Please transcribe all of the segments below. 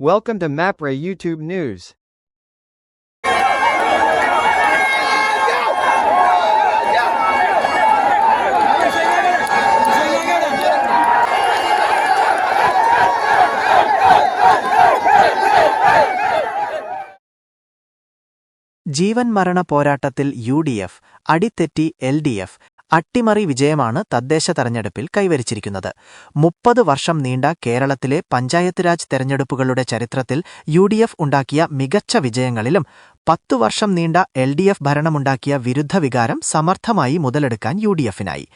Welcome to MapRay YouTube News. ജീവൻ മരണ പോരാട്ടത്തിൽ യു ഡി എഫ് അടിത്തെറ്റി എൽ ഡി എഫ് അട്ടിമറി വിജയമാണ് തദ്ദേശ തെരഞ്ഞെടുപ്പിൽ കൈവരിച്ചിരിക്കുന്നത്. മുപ്പത് വർഷം നീണ്ട കേരളത്തിലെ പഞ്ചായത്ത് രാജ് തെരഞ്ഞെടുപ്പുകളുടെ ചരിത്രത്തിൽ യു ഉണ്ടാക്കിയ മികച്ച വിജയങ്ങളിലും പത്തു വർഷം നീണ്ട എൽ ഡി എഫ് ഭരണമുണ്ടാക്കിയ വിരുദ്ധ വികാരം സമർത്ഥമായി മുതലെടുക്കാൻ യു ഡി എഫിനായി.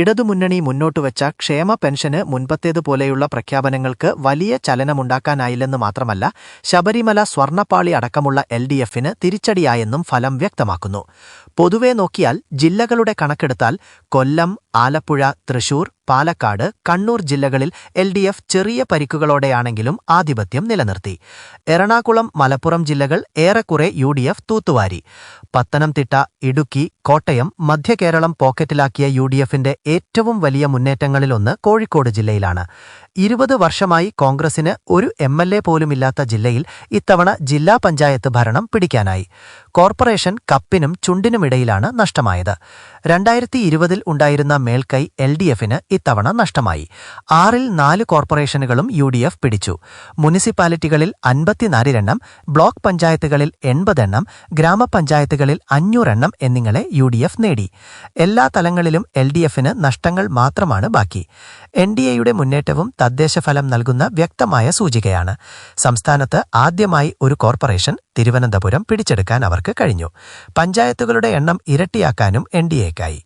ഇടതുമുന്നണി മുന്നോട്ടുവച്ച ക്ഷേമ പെൻഷന് മുൻപത്തേതുപോലെയുള്ള പ്രഖ്യാപനങ്ങൾക്ക് വലിയ ചലനമുണ്ടാക്കാനായില്ലെന്ന് മാത്രമല്ല ശബരിമല സ്വർണപ്പാളി അടക്കമുള്ള എൽ ഡി എഫിന് തിരിച്ചടിയായെന്നും ഫലം വ്യക്തമാക്കുന്നു. പൊതുവെ നോക്കിയാൽ ജില്ലകളുടെ കണക്കെടുത്താൽ കൊല്ലം ആലപ്പുഴ തൃശൂർ പാലക്കാട് കണ്ണൂർ ജില്ലകളിൽ എൽ ഡി എഫ് ചെറിയ പരിക്കുകളോടെയാണെങ്കിലും ആധിപത്യം നിലനിർത്തി. എറണാകുളം മലപ്പുറം ജില്ലകൾ ഏറെക്കുറെ യു ഡി എഫ് തൂത്തുവാരി. പത്തനംതിട്ട ഇടുക്കി കോട്ടയം മധ്യകേരളം പോക്കറ്റിലാക്കിയ യു ഡി എഫിന്റെ ഏറ്റവും വലിയ മുന്നേറ്റങ്ങളിലൊന്ന് കോഴിക്കോട് ജില്ലയിലാണ്. ഇരുപത് വർഷമായി കോൺഗ്രസിന് ഒരു എം എൽ എ പോലുമില്ലാത്ത ജില്ലയിൽ ഇത്തവണ ജില്ലാ പഞ്ചായത്ത് ഭരണം പിടിക്കാനായി. കോർപ്പറേഷൻ കപ്പിനും ചുണ്ടിനുമിടയിലാണ് നഷ്ടമായത്. രണ്ടായിരത്തി ഇരുപതിൽ ഉണ്ടായിരുന്ന മേൽക്കൈ എൽ ഡി എഫിന് ഇത്തവണ നഷ്ടമായി. ആറിൽ നാല് കോർപ്പറേഷനുകളും യു ഡി എഫ് പിടിച്ചു. മുനിസിപ്പാലിറ്റികളിൽ അൻപത്തിനാലിരെണ്ണം ബ്ലോക്ക് പഞ്ചായത്തുകളിൽ എൺപതെണ്ണം ഗ്രാമപഞ്ചായത്തുകളിൽ അഞ്ഞൂറെണ്ണം എന്നിങ്ങനെ യു ഡി എഫ് നേടി. എല്ലാ തലങ്ങളിലും എൽ ഡി എഫിന് നഷ്ടങ്ങൾ മാത്രമാണ് ബാക്കി. എൻ ഡി എയുടെ മുന്നേറ്റവും തദ്ദേശഫലം നൽകുന്ന വ്യക്തമായ സൂചികയാണ്. സംസ്ഥാനത്ത് ആദ്യമായി ഒരു കോർപ്പറേഷൻ തിരുവനന്തപുരം പിടിച്ചെടുക്കാൻ അവർക്ക് കഴിഞ്ഞു. പഞ്ചായത്തുകളുടെ എണ്ണം ഇരട്ടിയാക്കാനും എൻ ഡി എക്കായി.